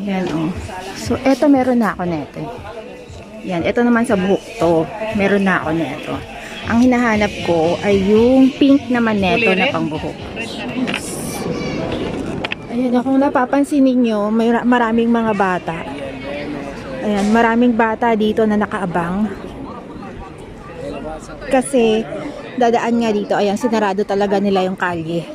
Ayan, oh. So, eto meron na ako neto. Yan, ito naman sa buhok to. Meron na ako neto. Ang hinahanap ko ay yung pink naman neto na pangbuhok. Ayan, kung napapansin ninyo, may ra- maraming mga bata. Ayan, maraming bata dito na nakaabang. Kasi, dadaan nga dito, ayan, sinarado talaga nila yung kalye.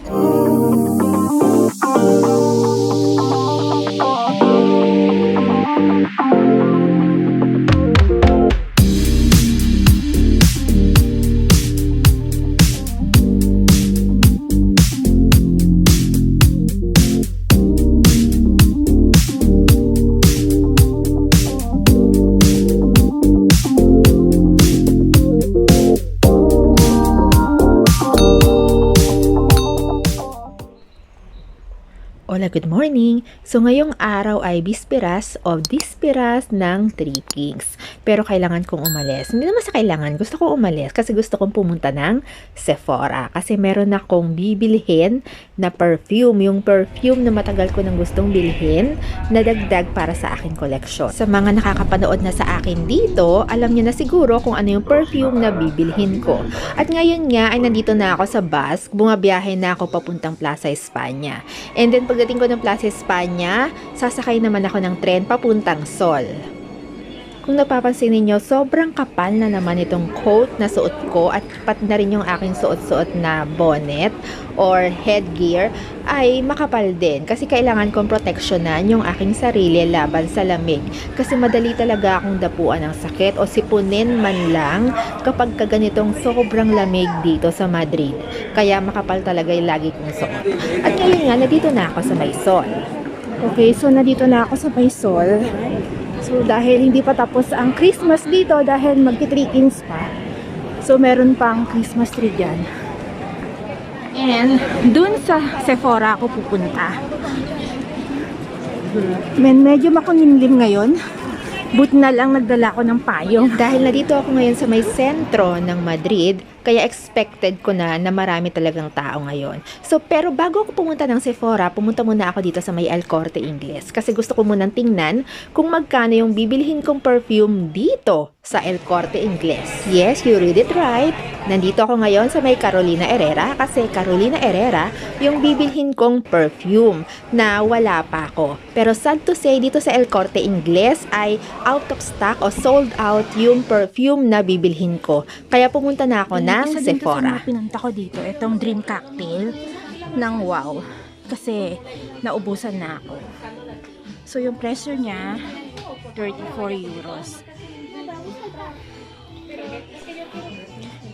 Hola, good morning! So ngayong araw ay bisperas o bisperas ng Three Kings. Pero kailangan kong umalis. Hindi naman sa kailangan, gusto ko umalis kasi gusto kong pumunta ng Sephora. Kasi meron akong bibilhin na perfume. Yung perfume na matagal ko nang gustong bilhin na dagdag para sa aking koleksyon. Sa mga nakakapanood na sa akin dito, alam niyo na siguro kung ano yung perfume na bibilhin ko. At ngayon nga ay nandito na ako sa bus, bumabiyahe na ako papuntang Plaza España. And then pagdating ko ng Plaza España, sasakay naman ako ng tren papuntang Sol. Kung napapansin ninyo, sobrang kapal na naman itong coat na suot ko at pat na rin yung aking suot-suot na bonnet or headgear ay makapal din kasi kailangan kong proteksyonan yung aking sarili laban sa lamig kasi madali talaga akong dapuan ng sakit o sipunin man lang kapag kaganitong sobrang lamig dito sa Madrid. Kaya makapal talaga yung lagi kong suot. At ngayon nga, nandito na ako sa Maysol. Okay, so nandito na ako sa Maysol. So dahil hindi pa tapos ang Christmas dito dahil magti-3 kings pa. So meron pang Christmas tree dyan. And dun sa Sephora ako pupunta. Men, medyo makulimlim ngayon. But na lang nagdala ko ng payong. Dahil nandito ako ngayon sa may sentro ng Madrid, kaya expected ko na na marami talagang tao ngayon. So, pero bago ako pumunta ng Sephora, pumunta muna ako dito sa may El Corte Inglés. Kasi gusto ko munang tingnan kung magkano yung bibilihin kong perfume dito sa El Corte Inglés. Yes, you read it right. Nandito ako ngayon sa may Carolina Herrera kasi Carolina Herrera yung bibilhin kong perfume na wala pa ako. Pero sad to say, dito sa El Corte Inglés ay out of stock o sold out yung perfume na bibilhin ko. Kaya pumunta na ako ng Isa din Sephora. mga pinunta ko dito, itong dream cocktail ng wow. Kasi naubusan na ako. So yung presyo niya, 34 euros.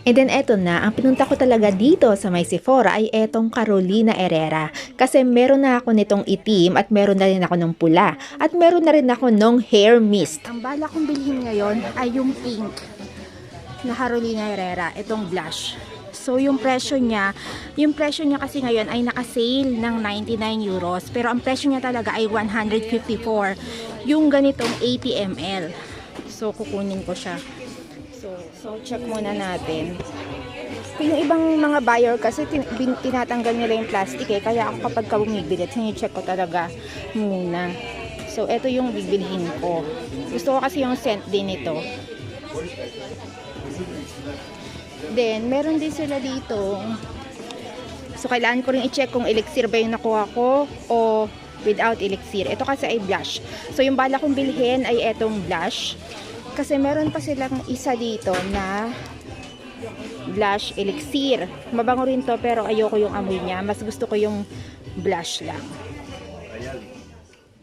And then eto na, ang pinunta ko talaga dito sa may Sephora ay etong Carolina Herrera. Kasi meron na ako nitong itim at meron na rin ako ng pula. At meron na rin ako ng hair mist. Ang bala kong bilhin ngayon ay yung pink na Carolina Herrera, itong blush. So yung presyo niya, yung presyo niya kasi ngayon ay naka-sale ng 99 euros. Pero ang presyo niya talaga ay 154. Yung ganitong 80 ml. So kukunin ko siya. So, so check muna natin. Yung ibang mga buyer kasi tin- tinatanggal nila yung plastic eh. Kaya ako kapag ka bumibili, sini-check ko talaga muna. So, ito yung bibilhin ko. Gusto ko kasi yung scent din ito. Then, meron din sila dito. So, kailangan ko rin i-check kung elixir ba yung nakuha ko o without elixir. Ito kasi ay blush. So, yung bala kong bilhin ay etong blush. Kasi meron pa silang isa dito na blush elixir. Mabango rin to pero ayoko yung amoy niya. Mas gusto ko yung blush lang.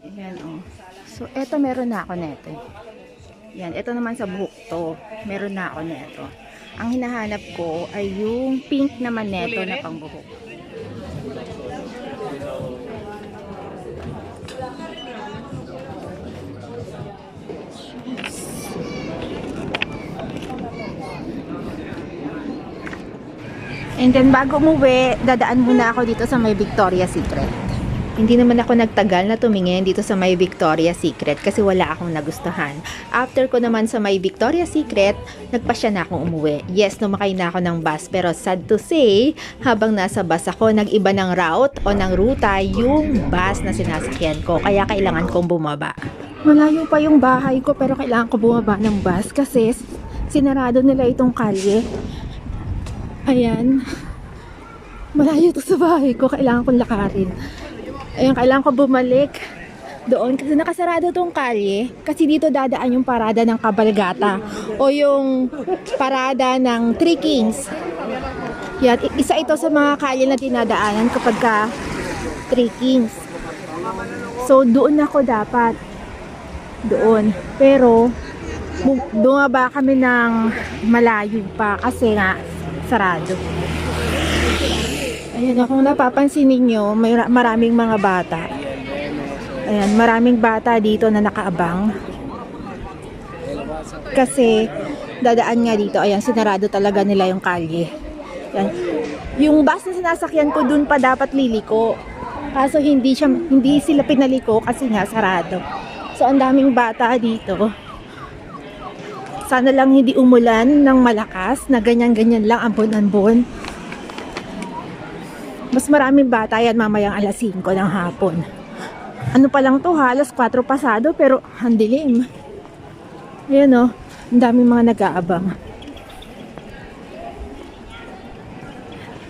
Ayan, oh. So, eto meron na ako neto. Yan, ito naman sa buhok to. Meron na ako neto. Ang hinahanap ko ay yung pink naman neto na pangbuhok. And then bago umuwi, dadaan muna ako dito sa may Victoria's Secret. Hindi naman ako nagtagal na tumingin dito sa may Victoria's Secret kasi wala akong nagustuhan. After ko naman sa may Victoria's Secret, nagpasya na akong umuwi. Yes, numakay na ako ng bus pero sad to say, habang nasa bus ako, nag-iba ng route o ng ruta yung bus na sinasakyan ko. Kaya kailangan kong bumaba. Malayo pa yung bahay ko pero kailangan ko bumaba ng bus kasi sinarado nila itong kalye. Ayan. Malayo to sa bahay ko. Kailangan kong lakarin. Ayan, kailangan ko bumalik doon kasi nakasarado tong kalye kasi dito dadaan yung parada ng Kabalgata o yung parada ng Three Kings. Yan, isa ito sa mga kalye na dinadaanan kapag ka Three Kings. So, doon ako dapat doon. Pero, bumaba kami ng malayo pa kasi nga sarado. Ayan, kung napapansin ninyo, may ra- maraming mga bata. Ayan, maraming bata dito na nakaabang. Kasi, dadaan nga dito, ayan, sinarado talaga nila yung kalye. Ayan. Yung bus na sinasakyan ko, dun pa dapat liliko. Kaso hindi siya hindi sila pinaliko kasi nga sarado. So ang daming bata dito. Sana lang hindi umulan ng malakas na ganyan-ganyan lang ambon-ambon. Mas maraming bata yan mamayang alas 5 ng hapon. Ano pa lang to halos 4 pasado pero ang dilim. Ayan o, ang daming mga nag-aabang.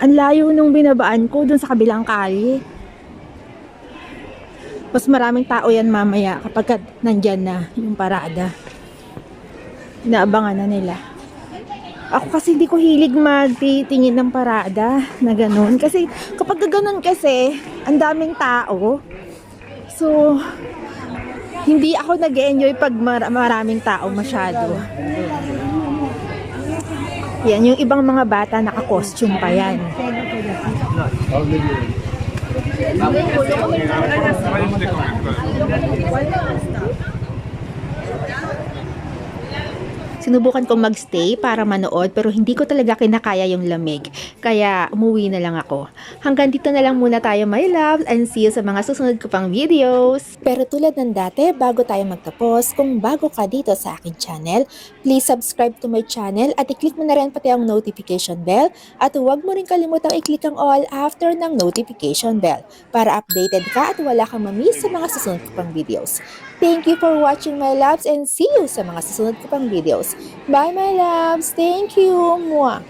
Ang layo nung binabaan ko dun sa kabilang kalye. Mas maraming tao yan mamaya kapag ka nandyan na yung parada. Inaabangan na nila. Ako kasi hindi ko hilig magtitingin ng parada na ganun. Kasi kapag ganun kasi, ang daming tao. So, hindi ako nag enjoy pag mar- maraming tao masyado. Yan, yung ibang mga bata naka-costume pa yan. Sinubukan kong magstay para manood pero hindi ko talaga kinakaya yung lamig. Kaya umuwi na lang ako. Hanggang dito na lang muna tayo my love and see you sa mga susunod ko pang videos. Pero tulad ng dati, bago tayo magtapos, kung bago ka dito sa akin channel, please subscribe to my channel at i-click mo na rin pati ang notification bell at huwag mo rin kalimutang i-click ang all after ng notification bell para updated ka at wala kang mamiss sa mga susunod ko pang videos. Thank you for watching my loves and see you sa mga susunod ko pang videos. Bye my loves! Thank you! Mwah!